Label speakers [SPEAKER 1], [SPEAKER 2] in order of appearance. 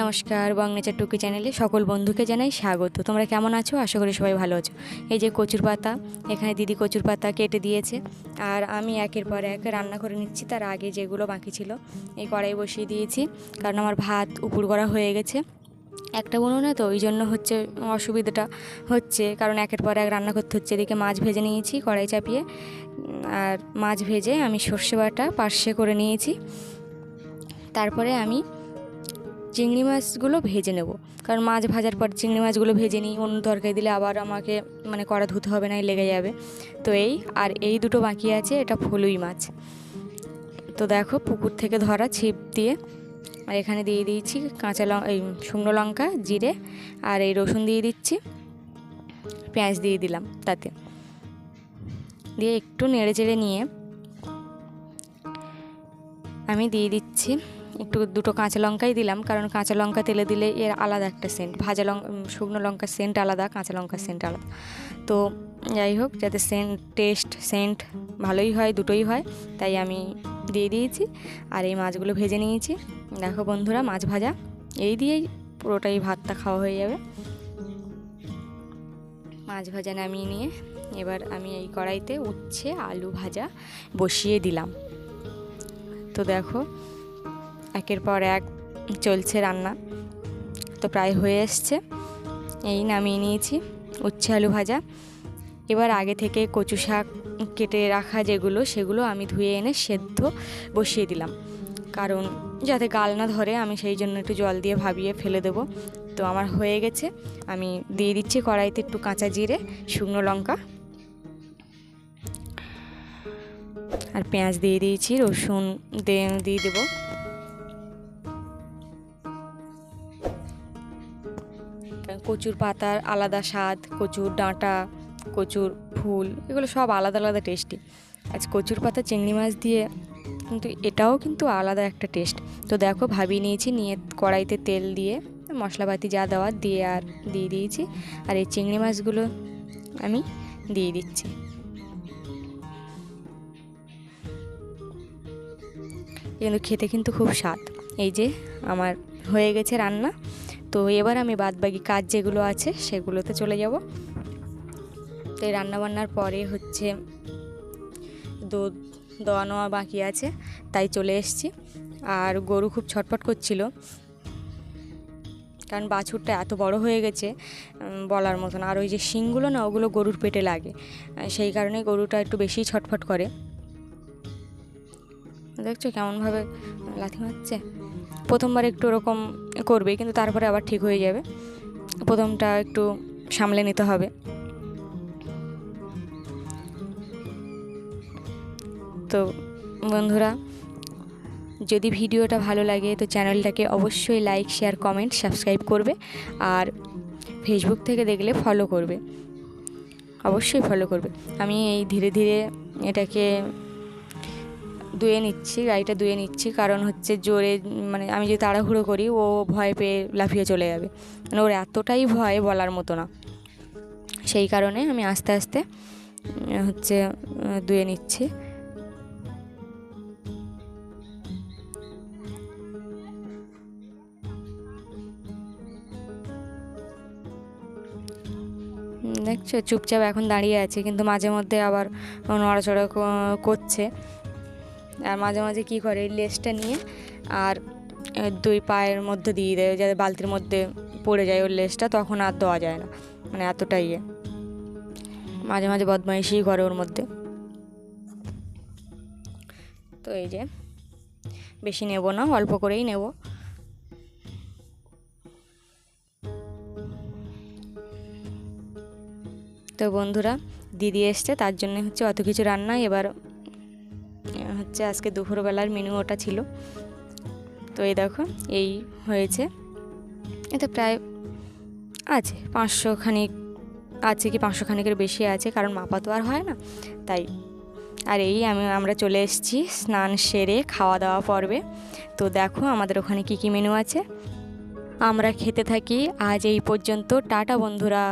[SPEAKER 1] নমস্কার বংনেচার টুকি চ্যানেলে সকল বন্ধুকে জানাই স্বাগত। তোমরা কেমন আছো? আশা করি সবাই ভালো আছো। এই যে কচুর পাতা, এখানে দিদি কচুর পাতা কেটে দিয়েছে। আর আমি একের পর এক রান্না করে নিচ্ছি, তার আগে যেগুলো বাকি ছিল এই কড়াই বসিয়ে দিয়েছি। কারণ আমার ভাত উপর করা হয়ে গেছে। একটা উনুনে তো, ওই জন্য হচ্ছে অসুবিধাটা হচ্ছে। কারণ একের পর এক রান্না করতে হচ্ছে। এদিকে মাছ ভেজে নিয়েছি কড়াই চাপিয়ে। আর মাছ ভেজে আমি সর্ষে বাটা পার্শ্বে করে নিয়েছি। তারপরে আমি চিংড়ি মাছগুলো ভেজে নেব। কারণ মাছ ভাজার পর চিংড়ি মাছগুলো ভেজে নিই, অন্য তরকারি দিলে আবার আমাকে মানে কড়া ধুতে হবে না লেগে যাবে। তো এই, আর এই দুটো বাকি আছে, এটা ফলুই মাছ। তো দেখো, পুকুর থেকে ধরা ছিপ দিয়ে, আর এখানে দিয়ে দিয়েছি কাঁচা লঙ্কা এই শুকনো লঙ্কা, জিরে, আর এই রসুন দিয়ে দিচ্ছি। পেঁয়াজ দিয়ে দিলাম তাতে। দিয়ে একটু নেড়ে চেড়ে নিয়ে, আমি দিয়ে দিচ্ছি একটু দুটো কাঁচা লঙ্কাই দিলাম, কারণ কাঁচা লঙ্কা তেলে দিলে এর আলাদা একটা সেন্ট ভাজা লঙ্কা শুকনো লঙ্কার সেন্ট আলাদা, কাঁচা লঙ্কার সেন্ট আলাদা। তো যাই হোক, যাতে সেন্ট টেস্ট সেন্ট ভালোই হয়, দুটোই হয়, তাই আমি দিয়ে দিয়েছি। আর এই মাছগুলো ভেজে নিয়েছি। দেখো বন্ধুরা, মাছ ভাজা, এই দিয়েই পুরোটাই ভাতটা খাওয়া হয়ে যাবে। মাছ ভাজা নামিয়ে নিয়ে এবার আমি এই কড়াইতে উচ্ছে আলু ভাজা বসিয়ে দিলাম। তো দেখো একের পর এক চলছে রান্না। তো প্রায় হয়ে এসছে। এই নামিয়ে নিয়েছি, উচ্ছে আলু ভাজা। এবার আগে থেকে কচু শাক কেটে রাখা যেগুলো, সেগুলো আমি ধুয়ে এনে সেদ্ধ বসিয়ে দিলাম। কারণ যাতে গাল না ধরে, আমি সেই জন্য একটু জল দিয়ে ভাবিয়ে ফেলে দেবো। তো আমার হয়ে গেছে। আমি দিয়ে দিচ্ছি কড়াইতে একটু কাঁচা জিরে, শুকনো লঙ্কা। আর পেঁয়াজ দিয়ে দিয়েছি, রসুন দিয়ে দিয়ে দেবো। কচুর পাতার আলাদা স্বাদ, কচুর ডাঁটা, কচুর ফুল, এগুলো সব আলাদা আলাদা টেস্টি আজ কচুর পাতা চিংড়ি মাছ দিয়ে কিন্তু এটাও কিন্তু আলাদা একটা টেস্ট তো দেখো ভাবিয়ে নিয়েছি, নিয়ে কড়াইতে তেল দিয়ে, মশলাপাতি যা দেওয়ার দিয়ে আর দিয়ে দিয়েছি। আর এই চিংড়ি মাছগুলো আমি দিয়ে দিচ্ছি। কিন্তু খেতে কিন্তু খুব স্বাদ। এই যে আমার হয়ে গেছে রান্না। তো এবার আমি বাদ বাকি কাজ যেগুলো আছে সেগুলোতে চলে যাব। তো এই রান্নাবান্নার পরে হচ্ছে দুধ দেওয়া নেওয়া বাকি আছে, তাই চলে এসেছি। আর গরু খুব ছটফট করছিল, কারণ বাছুরটা এত বড় হয়ে গেছে বলার মতন। আর ওই যে শিংগুলো না, ওগুলো গরুর পেটে লাগে সেই কারণে গরুটা একটু বেশিই ছটফট করে। দেখছ কেমনভাবে লাথি মারছে? প্রথমবার একটু ওরকম করবে, কিন্তু তারপরে আবার ঠিক হয়ে যাবে। প্রথমটা একটু সামলে নিতে হবে। তো বন্ধুরা, যদি ভিডিওটা ভালো লাগে, তো চ্যানেলটাকে অবশ্যই লাইক, শেয়ার, কমেন্ট, সাবস্ক্রাইব করবে আর ফেসবুক থেকে দেখলে ফলো করবে। অবশ্যই ফলো করবে। আমি এই ধীরে ধীরে এটাকে ধুয়ে নিচ্ছি, গাড়িটা ধুয়ে নিচ্ছি। কারণ হচ্ছে জোরে মানে আমি যদি তাড়াহুড়ো করি, ও ভয় পেয়ে লাফিয়ে চলে যাবে। মানে ওর এতটাই ভয় বলার মতো না। সেই কারণে আমি আস্তে আস্তে হচ্ছে ধুয়ে নিচ্ছি। দেখছ, চুপচাপ এখন দাঁড়িয়ে আছে, কিন্তু মাঝে মধ্যে আবার নড়াচড়া করছে। আর মাঝে মাঝে কী করে লেজটা নিয়ে আর দুই পায়ের মধ্যে দিয়ে দেয় যাতে বালতির মধ্যে পড়ে যায় ওর লেজটা, তখন আর দেওয়া যায় না। মানে এতটাই ইয়ে। মাঝে মাঝে বদমাইশি করে ওর মধ্যে। তো এই যে, বেশি নেব না, অল্প করেই নেব। তো বন্ধুরা, দিদি এসছে, তার জন্য হচ্ছে অত কিছু রান্না এবার হচ্ছে আজকে দুপুরবেলার মেনু ওটা ছিল। তো এই দেখো, এই হয়েছে। এতে প্রায় আছে পাঁচশো খানিক আছে কি পাঁচশো খানিকের বেশি আছে, কারণ মাপা তো আর হয় না। তাই, আর এই আমি, আমরা চলে এসেছি স্নান সেরে খাওয়া দাওয়া পর্বে। তো দেখো আমাদের ওখানে কি কি মেনু আছে। আমরা খেতে থাকি আজ এই পর্যন্ত, টাটা বন্ধুরা।